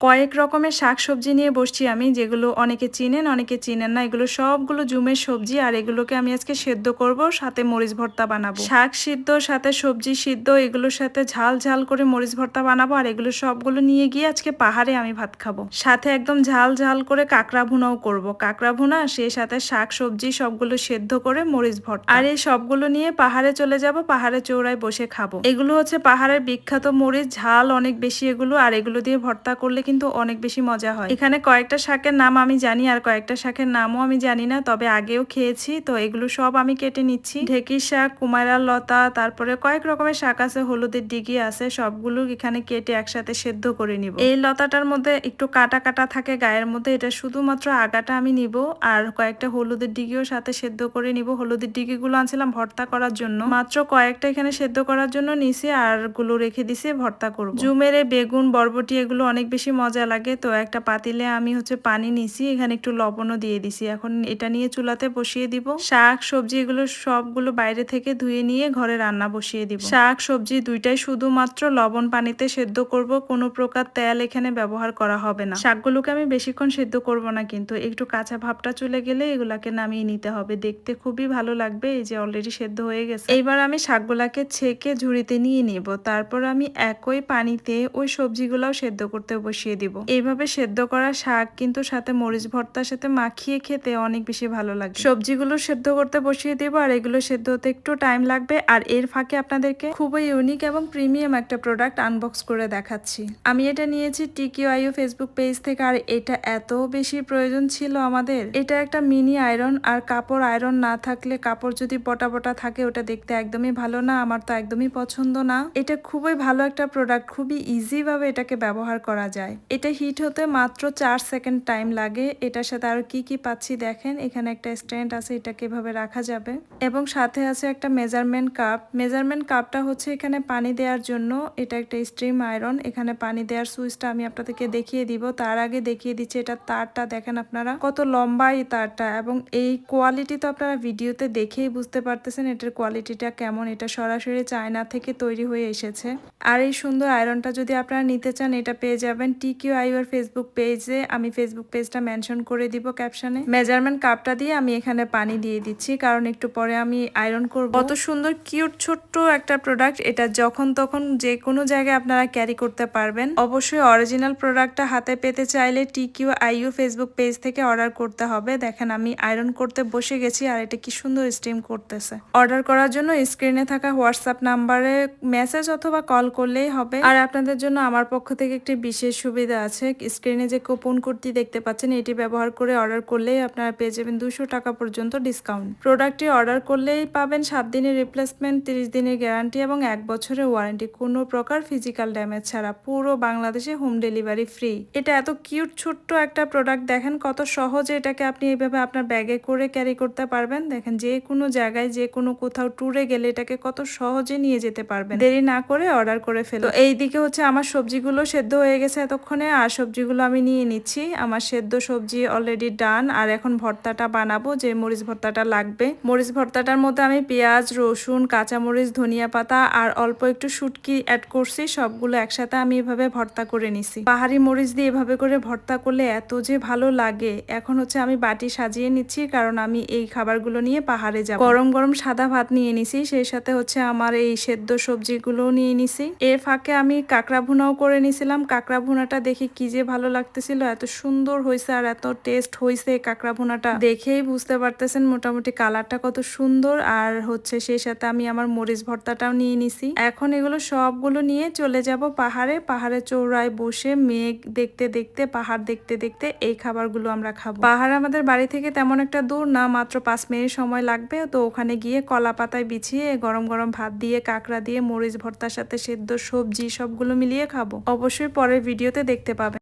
কয়েক রকমের শাক সবজি নিয়ে বসছি আমি, যেগুলো অনেকে চিনেন অনেকে চিনেন না। এগুলো সবগুলো জুমের সবজি আর এগুলোকে আমি আজকে সেদ্ধ করব, সাথে মরিচ ভর্তা বানাবো। শাক সিদ্ধ, সাথে সবজি সিদ্ধ, এগুলোর সাথে ঝাল ঝাল করে মরিচ ভর্তা বানাবো আর এগুলো সবগুলো নিয়ে গিয়ে আজকে পাহাড়ে আমি ভাত খাব। সাথে একদম ঝাল ঝাল করে কাঁকড়া ভুনাও করব। কাঁকড়া ভুনা, সেই সাথে শাক সবজি সবগুলো সেদ্ধ করে মরিচ ভর্তা। আর এই সবগুলো নিয়ে পাহাড়ে চলে যাব, পাহাড়ে চৌড়ায় বসে খাব। এগুলো হচ্ছে পাহাড়ের বিখ্যাত মরিচ, ঝাল অনেক বেশি এগুলো, আর এগুলো দিয়ে ভর্তা করলে কিন্তু অনেক বেশি মজা হয়। এখানে কয়েকটা শাকের নাম আমি জানি আর কয়েকটা শাকের নামও আমি জানি না, তবে আগেও খেয়েছি। তো এগুলো সব আমি কেটে নিচ্ছি। ঢেকির শাক কুমারার লতা, তারপরে কয়েক রকমের শাক আছে, হলুদের ডিগি আছে, সবগুলো এখানে কেটে একসাথে সেদ্ধ করে নিব। এই লতাটার মধ্যে একটু কাটা কাটা থাকে গায়ের মধ্যে, এটা শুধুমাত্র আগাটা আমি নিব আর কয়েকটা হলুদের ডিগিও সাথে সেদ্ধ করে নিব। হলুদের ডিগিগুলো আনছিলাম ভর্তা করার জন্য। মাত্র কয়েকটা এখানে সেদ্ধ করার জন্য নিছি আরগুলো রেখে দিছি, ভর্তা করব। জুমের বেগুন, বরবটি, এগুলো অনেক বেশি মজা লাগে। তো একটা পাতিলে আমি হচ্ছে পানি নিছি, এখানে একটু লবণও দিয়ে দিছি। এখন এটা নিয়ে চুলাতে বসিয়ে দিব। শাক, সবজি এগুলো সবগুলো বাইরে থেকে ধুয়ে নিয়ে ঘরে রান্না বসিয়ে দিব। শাক, সবজি দুইটাই শুধুমাত্র লবণ পানিতে সেদ্ধ করব। কোনো প্রকার তেল এখানে ব্যবহার করা হবে না। শাকগুলোকে আমি বেশিক্ষণ সেদ্ধ করব না কিন্তু একটু কাঁচা ভাবটা চলে গেলে এগুলাকে নামিয়ে নিতে হবে। দেখতে খুবই ভালো লাগবে, এই যে অলরেডি সেদ্ধ হয়ে গেছে। এইবার আমি শাকগুলাকে ছেঁকে ঝুড়িতে নিয়ে নিব। তারপর আমি একই পানিতে ওই সবজিগুলাও সেদ্ধ করতে বসিয়ে দিব। এইভাবে সেদ্ধ করা শাক কিন্তু সাথে মরিচ ভর্তার সাথে মাখিয়ে খেতে অনেক বেশি ভালো লাগে। সবজিগুলো সেদ্ধ করতে বসিয়ে দিব আর এগুলো সেদ্ধ হতে একটু টাইম লাগবে আর এর ফাঁকে আপনাদেরকে খুবই ইউনিক এবং প্রিমিয়াম একটা প্রোডাক্ট আনবক্স করে দেখাচ্ছি। আমি এটা নিয়েছি টিকিও আইও ফেসবুক পেজ থেকে আর এটা এত বেশি প্রয়োজন ছিল আমাদের। এটা একটা মিনি আয়রন আর কাপড় আয়রন না থাকলে কাপড় যদি বটা বটা থাকে ওটা দেখতে একদমই ভালো না, আমার তো একদমই পছন্দ না। এটা খুবই ভালো একটা প্রোডাক্ট খুবই ইজি ভাবে এটাকে ব্যবহার করা যায়। এটা হিট হতে মাত্র চার সেকেন্ড টাইম লাগে। এটার সাথে আরও কি কি পাচ্ছি দেখেন। এখানে একটা স্ট্যান্ড আছে, এটাকে এভাবে রাখা যাবে। এবং সাথে আছে একটা মেজারমেন্ট কাপ মেজারমেন্ট কাপটা হচ্ছে এখানে পানি দেওয়ার জন্য। এটা একটা স্ট্রিম আয়রন এখানে পানি দেওয়ার সুইচটা আমি আপনাদেরকে দেখিয়ে দিব। তার আগে দেখিয়ে দিচ্ছি এটা তারটা দেখেন আপনারা। কত লম্বা এই তারটা। এবং এই কোয়ালিটি তো আপনারা ভিডিওতে দেখেই বুঝতে পারতেছেন এটার কোয়ালিটিটা কেমন। এটা সরাসরি চায়না থেকে তৈরি হয়ে এসেছে। আর এই সুন্দর আয়রনটা যদি আপনারা নিতে চান, এটা পেয়ে যাবেন টি কিউ আইওর ফেসবুক পেজে আমি ফেসবুক পেজটা মেনশন করে দিব ক্যাপশনে মেজারমেন্ট কাপটা দিয়ে আমি এখানে পানি দিয়ে দিচ্ছি কারণ একটু পরে আমি আয়রন করব। কত সুন্দর কিউট ছোট্ট একটা প্রোডাক্ট এটা যখন তখন যে কোনো জায়গায় আপনারা ক্যারি করতে পারবেন। অবশ্যই অরিজিনাল প্রোডাক্টটা হাতে পেতে চাইলে T Q IU Facebook page থেকে অর্ডার করতে হবে। দেখেন আমি আয়রন করতে বসে গেছি আর এটা কি সুন্দর স্টিম করতেছে। অর্ডার করার জন্য স্ক্রিনে থাকা হোয়াটসঅ্যাপ নাম্বারে মেসেজ অথবা কল করলেই হবে। আর আপনাদের জন্য আমার পক্ষ থেকে একটি বিশেষ সুবিধা আছে। স্ক্রিনে যে কুপন কোডটি দেখতে পাচ্ছেন, এটি ব্যবহার করে অর্ডার করলেই আপনারা পেয়ে যাবেন দুশো টাকা পর্যন্ত ডিসকাউন্ট। প্রোডাক্টটি অর্ডার করলেই পাবেন সাত দিনের রিপ্লেসমেন্ট তিরিশ দিনের গ্যারান্টি এবং এক বছরের ওয়ারেন্টি কোনো প্রকার ফিজিক্যাল ড্যামেজ ছাড়া পুরো বাংলাদেশে হোম ডেলিভারি ফ্রি এটা এত কিউট ছোট্ট একটা প্রোডাক্ট দেখেন কত সহজে এটাকে আপনি এইভাবে আপনার ব্যাগে করে ক্যারি করতে পারবেন। দেখেন যে কোনো জায়গায়, যে কোনো কোথাও ট্যুরে গেলে এটাকে কত সহজে নিয়ে যেতে পারবেন। দেরি না করে অর্ডার করে ফেলো তো এইদিকে হচ্ছে আমার সবজিগুলো সেদ্ধ হয়ে গেছে এতক্ষণে আর সবজিগুলো আমি নিয়ে নিচ্ছি। আমার সেদ্ধ সবজি অলরেডি ডান আর এখন ভর্তাটা বানাবো, যে মরিচ ভর্তাটা লাগবে। মরিচ ভর্তাটার মধ্যে আমি পেঁয়াজ, রসুন, কাঁচামরিচ, ধনিয়া পাতা, আর অল্প একটু শুটকি অ্যাড করছি। সবগুলো একসাথে আমি এভাবে ভর্তা করে নিছি। পাহাড়ি মরিচ দিয়ে এভাবে করে ভর্তা করলে এত যে ভালো লাগে, এখন হচ্ছে আমি বাটি সাজিয়ে নিচ্ছি, কারণ আমি এই খাবারগুলো নিয়ে পাহাড়ে যাব। গরম গরম সাদা ভাত নিয়ে নিছি, সেই সাথে হচ্ছে আমার এই সেদ্ধ সবজিগুলো নিয়ে নিছি। এর ফাঁকে আমি কাঁকড়া ভুনাও করে নিছিলাম। কাঁকড়া ভুনাটা দেখে কি যে ভালো লাগতেছিল, এত সুন্দর হয়েছে আর এত টেস্ট হয়েছে কাঁকড়া ভুনাটা দেখেই বুঝতে পারতেছেন মোটামুটি কালারটা কত সুন্দর আর হচ্ছে সেই সাথে আমি আমার মরিচ ভর্তাটাও নিয়ে নিছি। এখন এগুলো সবগুলো নিয়ে চলে যাব পাহাড়ে পাহাড়ে চৌড়ায় বসে মেঘ দেখতে দেখতে, পাহাড় দেখতে দেখতে এই খাবারগুলো আমরা খাব। পাহাড় আমাদের বাড়ি থেকে তেমন একটা দূর না, মাত্র পাঁচ মিনিট সময় লাগবে। তো ওখানে গিয়ে কলা পাতায় বিছিয়ে, গরম গরম ভাত দিয়ে, কাঁকড়া দিয়ে, মরিচ ভর্তার সাথে সেদ্ধ সবজি সবগুলো মিলিয়ে খাব। অবশ্যই পরের ভিডিওতে দেখতে পাবেন